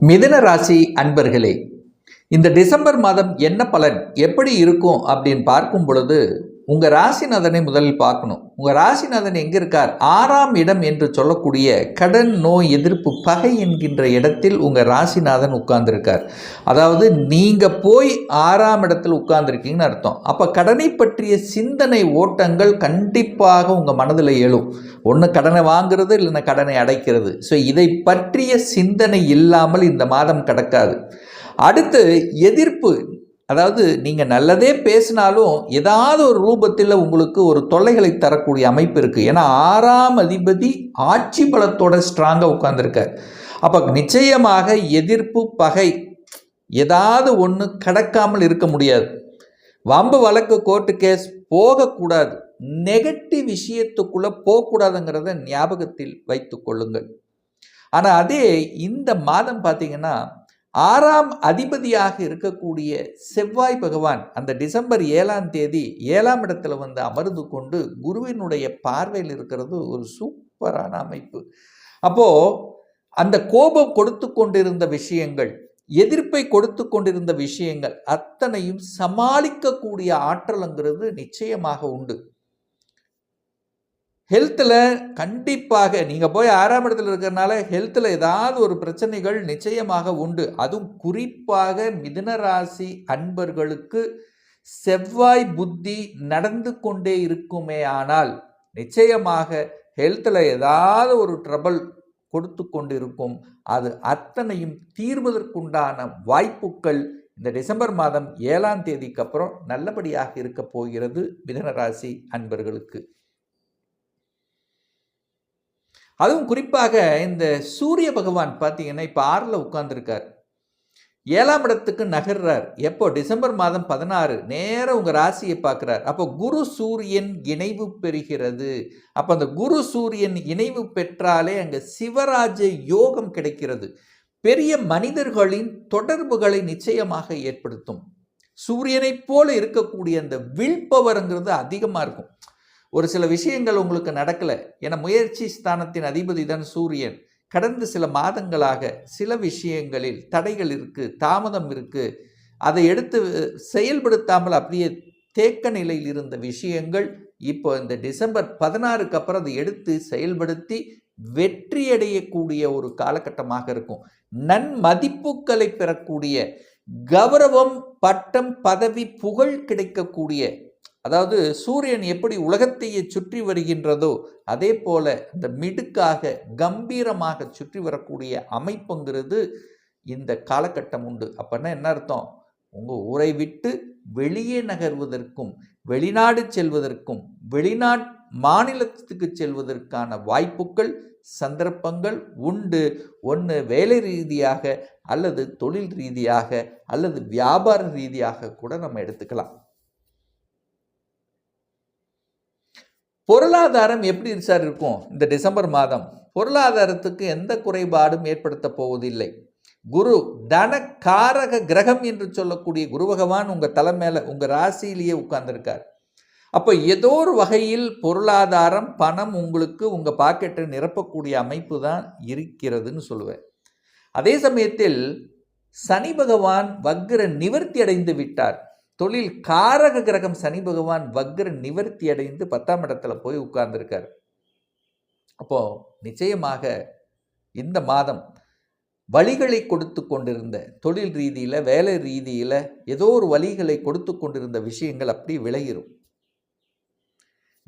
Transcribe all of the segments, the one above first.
மிதுன ராசி அன்பர்களே இந்த டிசம்பர் மாதம் என்ன பலன் எப்படி இருக்கும் அப்படின்னு பார்க்கும் பொழுது உங்கள் ராசிநாதனை முதலில் பார்க்கணும். உங்கள் ராசிநாதன் எங்கே இருக்கார்? ஆறாம் இடம் என்று சொல்லக்கூடிய கடன் நோய் எதிர்ப்பு பகை என்கின்ற இடத்தில் உங்கள் ராசிநாதன் உட்கார்ந்துருக்கார். அதாவது நீங்கள் போய் ஆறாம் இடத்தில் உட்கார்ந்துருக்கீங்கன்னு அர்த்தம். அப்போ கடனை பற்றிய சிந்தனை ஓட்டங்கள் கண்டிப்பாக உங்கள் மனதில் எழும். ஒன்று கடனை வாங்குறது இல்லைன்னா கடனை அடைக்கிறது. ஸோ இதை பற்றிய சிந்தனை இல்லாமல் இந்த மாதம் கடக்காது. அடுத்து எதிர்ப்பு. அதாவது நீங்கள் நல்லதே பேசினாலும் ஏதாவது ஒரு ரூபத்தில் உங்களுக்கு ஒரு தொல்லைகளை தரக்கூடிய அமைப்பு இருக்குது ஏன்னா ஆறாம் அதிபதி ஆட்சி பலத்தோட ஸ்ட்ராங்காக உட்கார்ந்துருக்கார். அப்போ நிச்சயமாக எதிர்ப்பு பகை ஏதாவது ஒன்று கடக்காமல் இருக்க முடியாது. வம்பு வழக்கு கோர்ட்டு கேஸ் போகக்கூடாது. நெகட்டிவ் விஷயத்துக்குள்ளே போகக்கூடாதுங்கிறத ஞாபகத்தில் வைத்து கொள்ளுங்கள். ஆனால் அதே இந்த மாதம் பார்த்தீங்கன்னா ஆறாம் அதிபதியாக இருக்கக்கூடிய செவ்வாய் பகவான் அந்த டிசம்பர் ஏழாம் தேதி ஏழாம் இடத்துல வந்து அமர்ந்து கொண்டு குருவினுடைய பார்வையில் இருக்கிறது ஒரு சூப்பரான அமைப்பு. அப்போது அந்த கோபம் கொடுத்து கொண்டிருந்த விஷயங்கள் எதிர்ப்பை கொடுத்து கொண்டிருந்த விஷயங்கள் அத்தனையும் சமாளிக்கக்கூடிய ஆற்றலுங்கிறது நிச்சயமாக உண்டு. ஹெல்த்தில் கண்டிப்பாக நீங்கள் போய் ஆறாம் இடத்துல இருக்கிறனால ஹெல்த்தில் ஏதாவது ஒரு பிரச்சனைகள் நிச்சயமாக உண்டு. அதுவும் குறிப்பாக மிதனராசி அன்பர்களுக்கு செவ்வாய் புத்தி நடந்து கொண்டே இருக்குமே ஆனால் நிச்சயமாக ஹெல்த்தில் ஏதாவது ஒரு ட்ரபிள் கொடுத்து கொண்டு இருக்கும் அது அத்தனையும் தீர்வதற்குண்டான வாய்ப்புகள் இந்த டிசம்பர் மாதம் ஏழாம் தேதிக்கு அப்புறம் நல்லபடியாக இருக்க போகிறது மிதனராசி அன்பர்களுக்கு. அதுவும் குறிப்பாக இந்த சூரிய பகவான் பார்த்தீங்கன்னா இப்போ ஆறில் உட்கார்ந்துருக்கார். ஏழாம் இடத்துக்கு நகர்றார். எப்போ? டிசம்பர் மாதம் பதினாறு. நேரம் உங்கள் ராசியை பார்க்குறார். அப்போ குரு சூரியன் இணைவு பெறுகிறது. அப்போ அந்த குரு சூரியன் இணைவு பெற்றாலே அங்கே சிவராஜ யோகம் கிடைக்கிறது. பெரிய மனிதர்களின் தொடர்புகளை நிச்சயமாக ஏற்படுத்தும். சூரியனைப் போல இருக்கக்கூடிய அந்த வில் பவருங்கிறது அதிகமாக இருக்கும். ஒரு சில விஷயங்கள் உங்களுக்கு நடக்கலை. ஏன்னா முயற்சி ஸ்தானத்தின் அதிபதி தான் சூரியன். கடந்த சில மாதங்களாக சில விஷயங்களில் தடைகள் இருக்குது தாமதம் இருக்குது அதை எடுத்து செயல்படுத்தாமல் அப்படியே தேக்க நிலையில் இருந்த விஷயங்கள் இப்போ இந்த டிசம்பர் பதினாறுக்கு அப்புறம் அதை எடுத்து செயல்படுத்தி வெற்றியடையக்கூடிய ஒரு காலகட்டமாக இருக்கும். நன்மதிப்புகளை பெறக்கூடிய கௌரவம் பட்டம் பதவி புகழ் கிடைக்கக்கூடிய அதாவது சூரியன் எப்படி உலகத்தையே சுற்றி வருகின்றதோ அதே போல இந்த மிடுக்காக கம்பீரமாக சுற்றி வரக்கூடிய அமைப்புங்கிறது இந்த காலகட்டம் உண்டு. அப்படின்னா என்ன அர்த்தம்? உங்கள் ஊரை விட்டு வெளியே நகர்வதற்கும் வெளிநாடு செல்வதற்கும் வெளிநாட் மாநிலத்துக்கு செல்வதற்கான வாய்ப்புகள் சந்தர்ப்பங்கள் உண்டு. ஒன்று வேலை ரீதியாக அல்லது தொழில் ரீதியாக அல்லது வியாபார ரீதியாக கூட நம்ம எடுத்துக்கலாம். பொருளாதாரம் எப்படி சார் இருக்கும்? இந்த டிசம்பர் மாதம். பொருளாதாரத்துக்கு எந்த குறைபாடும் ஏற்படுத்த போவதில்லை. குரு தன காரக கிரகம் என்று சொல்லக்கூடிய குரு பகவான் உங்கள் தலை மேலே உங்கள் ராசியிலேயே உட்கார்ந்துருக்கார். அப்போ ஏதோ ஒரு வகையில் பொருளாதாரம் பணம் உங்களுக்கு உங்கள் பாக்கெட்டை நிரப்பக்கூடிய அமைப்பு தான் இருக்கிறதுன்னு சொல்லுவேன். அதே சமயத்தில் சனி பகவான் வக்ர நிவர்த்தி அடைந்து விட்டார். தொழில் காரக கிரகம் சனி பகவான் வக்ர நிவர்த்தி அடைந்து பத்தாம் இடத்துல போய் உட்கார்ந்துருக்கார். அப்போ நிச்சயமாக இந்த மாதம் வழிகளை கொடுத்து கொண்டிருந்த தொழில் ரீதியில் வேலை ரீதியில் ஏதோ ஒரு வழிகளை கொடுத்து கொண்டிருந்த விஷயங்கள் அப்படி விளையிடும்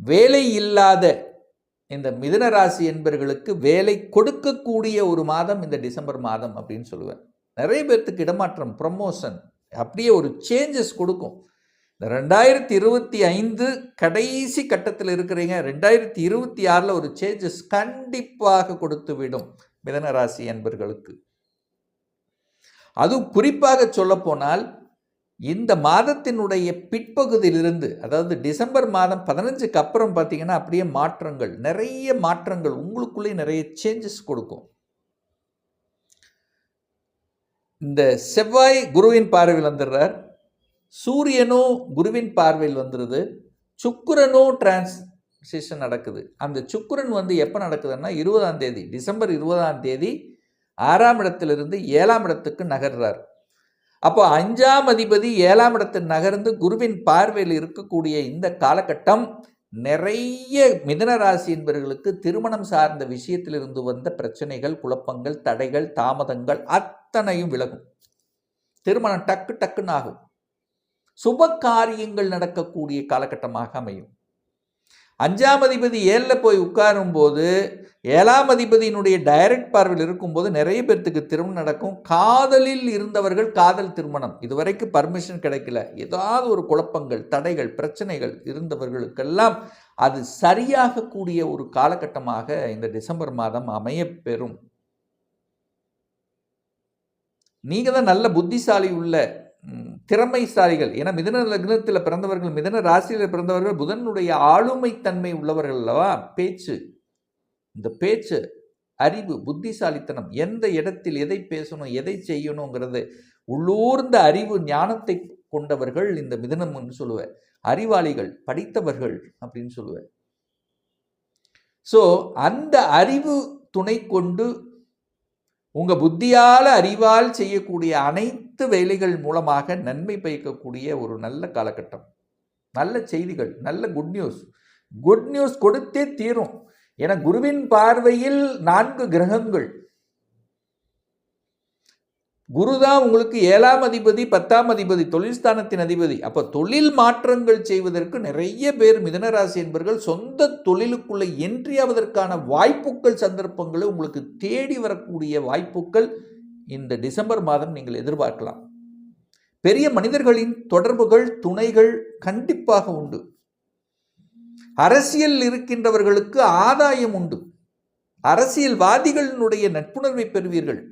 வேலை இல்லாத இந்த மிதன ராசி என்பர்களுக்கு வேலை கொடுக்கக்கூடிய ஒரு மாதம் இந்த டிசம்பர் மாதம் அப்படின்னு சொல்லுவேன். நிறைய பேர்த்துக்கு இடமாற்றம் ப்ரமோஷன் அப்படியே ஒரு சேஞ்சஸ் கொடுக்கும். இந்த ரெண்டாயிரத்தி இருபத்தி ஐந்து கடைசி கட்டத்தில் இருக்கிறீங்க ரெண்டாயிரத்தி இருபத்தி ஆறில் ஒரு சேஞ்சஸ் கண்டிப்பாக கொடுத்து விடும் மிதனராசி என்பர்களுக்கு அதுவும் குறிப்பாக சொல்லப்போனால் இந்த மாதத்தினுடைய பிற்பகுதியிலிருந்து அதாவது டிசம்பர் மாதம் பதினஞ்சுக்கு அப்புறம் பார்த்தீங்கன்னா அப்படியே மாற்றங்கள் நிறைய மாற்றங்கள் உங்களுக்குள்ளேயே நிறைய சேஞ்சஸ் கொடுக்கும். இந்த செவ்வாய் குருவின் பார்வையில் வந்துடுறார். சூரியனும் குருவின் பார்வையில் வந்துடுது. சுக்குரனும் டிரான்சிஷன் நடக்குது. அந்த சுக்குரன் வந்து எப்போ நடக்குதுன்னா இருபதாம் தேதி டிசம்பர் இருபதாம் தேதி ஆறாம் இடத்திலிருந்து ஏழாம் இடத்துக்கு நகர்றார். அப்போ அஞ்சாம் அதிபதி ஏழாம் இடத்தில் நகர்ந்து குருவின் பார்வையில் இருக்கக்கூடிய இந்த காலகட்டம் நிறைய மிதன ராசி என்பவர்களுக்கு திருமணம் சார்ந்த விஷயத்திலிருந்து வந்த பிரச்சனைகள் குழப்பங்கள் தடைகள் தாமதங்கள் அத்தனையும் விலகும். திருமணம் டக்கு டக்குன்னு ஆகும். சுப காரியங்கள் நடக்கக்கூடிய காலகட்டமாக அமையும். அஞ்சாம் அதிபதி ஏழில் போய் உட்காரும் போது ஏழாம் அதிபதியினுடைய டைரக்ட் பார்வையில் இருக்கும்போது நிறைய பேர்த்துக்கு திருமணம் நடக்கும். காதலில் இருந்தவர்கள் காதல் திருமணம். இதுவரைக்கும் பர்மிஷன் கிடைக்கல. ஏதாவது ஒரு குழப்பங்கள் தடைகள் பிரச்சனைகள் இருந்தவர்களுக்கெல்லாம் அது சரியாகக்கூடிய ஒரு காலகட்டமாக இந்த டிசம்பர் மாதம் அமையப்பெறும். நீங்கள் தான் நல்ல புத்திசாலி உள்ள திறமைசாலிகள். ஏன்னா மிதன லக்னத்தில் பிறந்தவர்கள் மிதன ராசியில் பிறந்தவர்கள் புதனுடைய ஆளுமைத்தன்மை உள்ளவர்கள் அல்லவா? பேச்சு. இந்த பேச்சு அறிவு புத்திசாலித்தனம் எந்த இடத்தில் எதை பேசணும் எதை செய்யணுங்கிறது உள்ளூர்ந்த அறிவு ஞானத்தை கொண்டவர்கள் இந்த மிதனம்னு சொல்லுவேன். அறிவாளிகள் படித்தவர்கள் அப்படின்னு சொல்லுவேன். ஸோ அந்த அறிவு துணை கொண்டு உங்கள் புத்தியால அறிவால் செய்யக்கூடிய அனைத்து வேலைகள் மூலமாக நன்மை பயக்கக்கூடிய ஒரு நல்ல காலகட்டம். நல்ல செய்திகள் நல்ல குட் நியூஸ் குட் நியூஸ் கொடுத்தே தீரும். என குருவின் பார்வையில் நான்கு கிரகங்கள். குரு தான் உங்களுக்கு ஏழாம் அதிபதி பத்தாம் அதிபதி தொழில் ஸ்தானத்தின் அதிபதி. அப்போ தொழில் மாற்றங்கள் செய்வதற்கு நிறைய பேர் மிதனராசி என்பவர்கள் சொந்த தொழிலுக்குள்ளே என்ட்ரி ஆவதற்கான வாய்ப்புகள் சந்தர்ப்பங்களை உங்களுக்கு தேடி வரக்கூடிய வாய்ப்புகள் இந்த டிசம்பர் மாதம் நீங்கள் எதிர்பார்க்கலாம். பெரிய மனிதர்களின் தொடர்புகள் துணைகள் கண்டிப்பாக உண்டு. அரசியல் இருக்கின்றவர்களுக்கு ஆதாயம் உண்டு. அரசியல்வாதிகளினுடைய நட்புணர்வை பெறுவீர்கள்.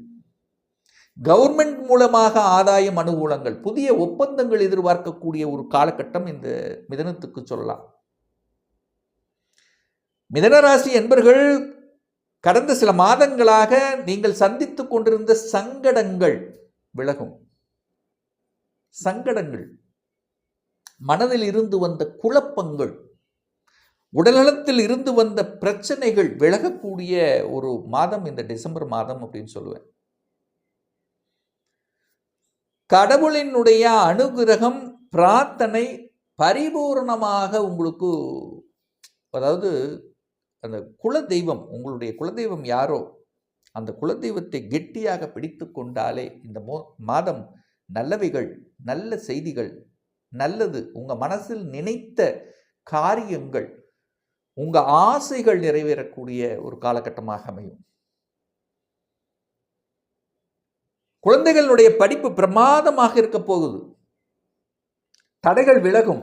கவர்மெண்ட் மூலமாக ஆதாயம் அனுகூலங்கள் புதிய ஒப்பந்தங்கள் எதிர்பார்க்கக்கூடிய ஒரு காலகட்டம் இந்த மிதனத்துக்கு சொல்லலாம். மிதனராசி என்பர்கள் கடந்த சில மாதங்களாக நீங்கள் சந்தித்துக் கொண்டிருந்த சங்கடங்கள் விலகும். சங்கடங்கள். மனதில் இருந்து வந்த குழப்பங்கள். உடல்நலத்தில் இருந்து வந்த பிரச்சனைகள் விலகக்கூடிய ஒரு மாதம் இந்த டிசம்பர் மாதம் அப்படின்னு சொல்லுவேன். கடவுளினுடைய அனுகிரகம் பிரார்த்தனை பரிபூர்ணமாக உங்களுக்கு அதாவது அந்த குலதெய்வம் உங்களுடைய குலதெய்வம் யாரோ அந்த குலதெய்வத்தை கெட்டியாக பிடித்து கொண்டாலே இந்த மோ மாதம் நல்லவைகள் நல்ல செய்திகள் நல்லது உங்கள் மனசில் நினைத்த காரியங்கள் உங்கள் ஆசைகள் நிறைவேறக்கூடிய ஒரு காலகட்டமாக அமையும். குழந்தைகளுடைய படிப்பு பிரமாதமாக இருக்க போகுது. தடைகள் விலகும்.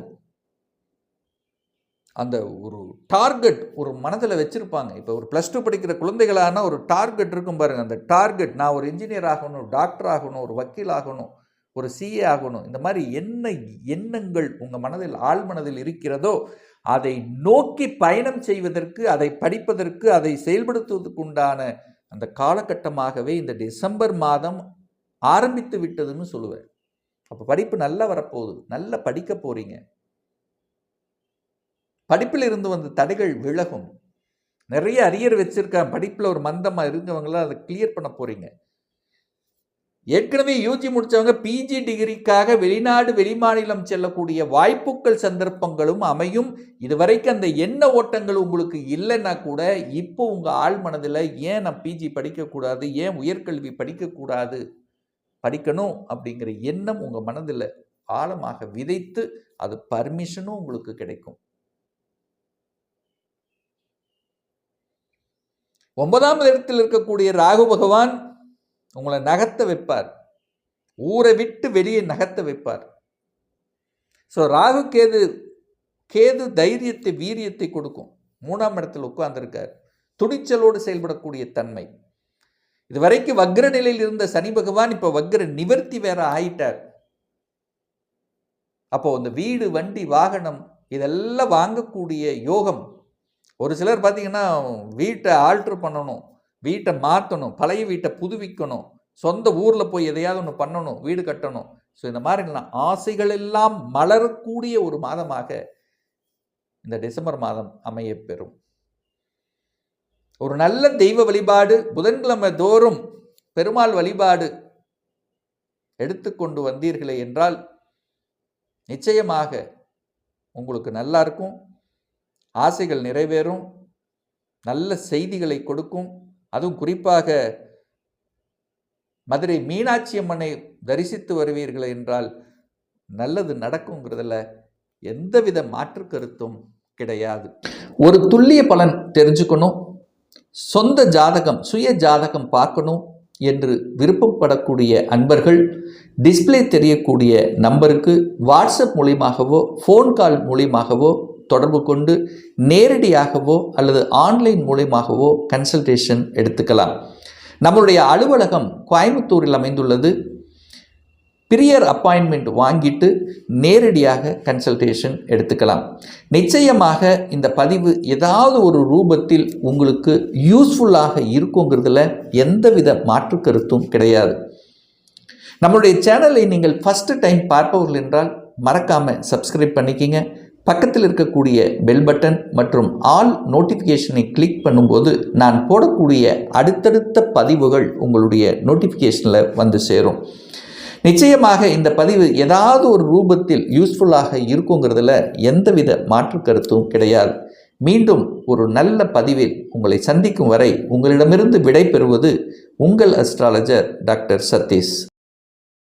அந்த ஒரு டார்கெட் ஒரு மனதில் வச்சுருப்பாங்க. இப்போ ஒரு ப்ளஸ் டூ படிக்கிற குழந்தைகளான ஒரு டார்கெட் இருக்கும் பாருங்கள் அந்த டார்கெட் நான் ஒரு இன்ஜினியர் ஆகணும் டாக்டர் ஆகணும் ஒரு வக்கீல் ஆகணும் ஒரு சிஏ ஆகணும். இந்த மாதிரி என்ன எண்ணங்கள் உங்கள் மனதில் ஆழ் மனதில் இருக்கிறதோ அதை நோக்கி பயணம் செய்வதற்கு அதை படிப்பதற்கு அதை செயல்படுத்துவதற்கு உண்டான அந்த காலகட்டமாகவே இந்த டிசம்பர் மாதம் ஆரம்பித்து விட்டதுன்னு சொல்லுவேன். அப்போ படிப்பு நல்லா வரப்போகுது. நல்லா படிக்க போகிறீங்க படிப்பில் இருந்து வந்த தடைகள் விலகும். நிறைய அரியர் வச்சுருக்கேன் படிப்பில் ஒரு மந்தமாக இருந்தவங்களாம் அதை கிளியர் பண்ண போகிறீங்க ஏற்கனவே யூஜி முடித்தவங்க பிஜி டிகிரிக்காக வெளிநாடு வெளிமாநிலம் செல்லக்கூடிய வாய்ப்புகள் சந்தர்ப்பங்களும் அமையும். இதுவரைக்கும் அந்த எண்ண ஓட்டங்கள் உங்களுக்கு இல்லைன்னா கூட இப்போ உங்கள் ஆள் மனதில் ஏன் நான் பிஜி படிக்கக்கூடாது ஏன் உயர்கல்வி படிக்கக்கூடாது படிக்கணும் அப்படிங்கிற எண்ணம் உங்கள் மனதில் ஆழமாக விதைத்து அது பர்மிஷனும் உங்களுக்கு கிடைக்கும். ஒன்பதாம் இடத்தில் இருக்கக்கூடிய ராகு பகவான் உங்களை நகர்த்த வைப்பார். ஊரை விட்டு வெளியே நகர்த்த வைப்பார். ஸோ ராகு கேது கேது தைரியத்தை வீரியத்தை கொடுக்கும். மூணாம் இடத்தில் உட்கார்ந்துருக்கார். துணிச்சலோடு செயல்படக்கூடிய தன்மை. இதுவரைக்கும் வக்ர நிலையில் இருந்த சனி பகவான் இப்போ வக்ர நிவர்த்தி வேற ஆயிட்டார். அப்போ இந்த வீடு வண்டி வாகனம் இதெல்லாம் வாங்கக்கூடிய யோகம் ஒரு சிலர் பார்த்தீங்கன்னா வீட்டை ஆல்ட்ரு பண்ணணும் வீட்டை மாற்றணும் பழைய வீட்டை புதுவிக்கணும் சொந்த ஊரில் போய் எதையாவது ஒன்று பண்ணணும் வீடு கட்டணும். ஸோ இந்த மாதிரிலாம் ஆசைகள் எல்லாம் மலரக்கூடிய ஒரு மாதமாக இந்த டிசம்பர் மாதம் அமைய பெறும். ஒரு நல்ல தெய்வ வழிபாடு புதன்கிழமை தோறும் பெருமாள் வழிபாடு எடுத்துக்கொண்டு வந்தீர்களே என்றால் நிச்சயமாக உங்களுக்கு நல்லா இருக்கும். ஆசைகள் நிறைவேறும். நல்ல செய்திகளை கொடுக்கும். அதுவும் குறிப்பாக மதுரை மீனாட்சி அம்மனை தரிசித்து வருவீர்கள் என்றால் நல்லது நடக்குங்கிறதுல எந்தவித மாற்று கருத்தும் கிடையாது. ஒரு துல்லிய பலன் தெரிஞ்சுக்கணும். சொந்த ஜாதகம் சுய ஜாதகம் பார்க்கணும் என்று விருப்பப்படக்கூடிய அன்பர்கள் டிஸ்ப்ளே தெரியக்கூடிய நம்பருக்கு வாட்ஸ்அப் மூலியமாகவோ ஃபோன் கால் மூலியமாகவோ தொடர்பு கொண்டு நேரடியாகவோ அல்லது ஆன்லைன் மூலயமாகவோ கன்சல்டேஷன் எடுத்துக்கலாம். நம்மளுடைய அலுவலகம் கோயம்புத்தூரில் அமைந்துள்ளது. பிரியர் அப்பாயின்மெண்ட் வாங்கிட்டு நேரடியாக கன்சல்டேஷன் எடுத்துக்கலாம். நிச்சயமாக இந்த பதிவு ஏதாவது ஒரு ரூபத்தில் உங்களுக்கு யூஸ்ஃபுல்லாக இருக்குங்கிறதுல எந்தவித மாற்று கருத்தும் கிடையாது. நம்மளுடைய சேனலை நீங்கள் ஃபஸ்ட்டு டைம் பார்ப்பவர்கள் என்றால் மறக்காமல் சப்ஸ்கிரைப் பண்ணிக்கிங்க. பக்கத்தில் இருக்கக்கூடிய பெல் பட்டன் மற்றும் ஆல் நோட்டிஃபிகேஷனை கிளிக் பண்ணும்போது நான் போடக்கூடிய அடுத்தடுத்த பதிவுகள் உங்களுடைய நோட்டிஃபிகேஷனில் வந்து சேரும். நிச்சயமாக இந்த பதிவு ஏதாவது ஒரு ரூபத்தில் யூஸ்ஃபுல்லாக இருக்குங்கிறதுல எந்தவித மாற்று கருத்தும் கிடையாது. மீண்டும் ஒரு நல்ல பதிவில் உங்களை சந்திக்கும் வரை உங்களிடமிருந்து விடை பெறுவது உங்கள் அஸ்ட்ராலஜர் டாக்டர் சதீஷ்.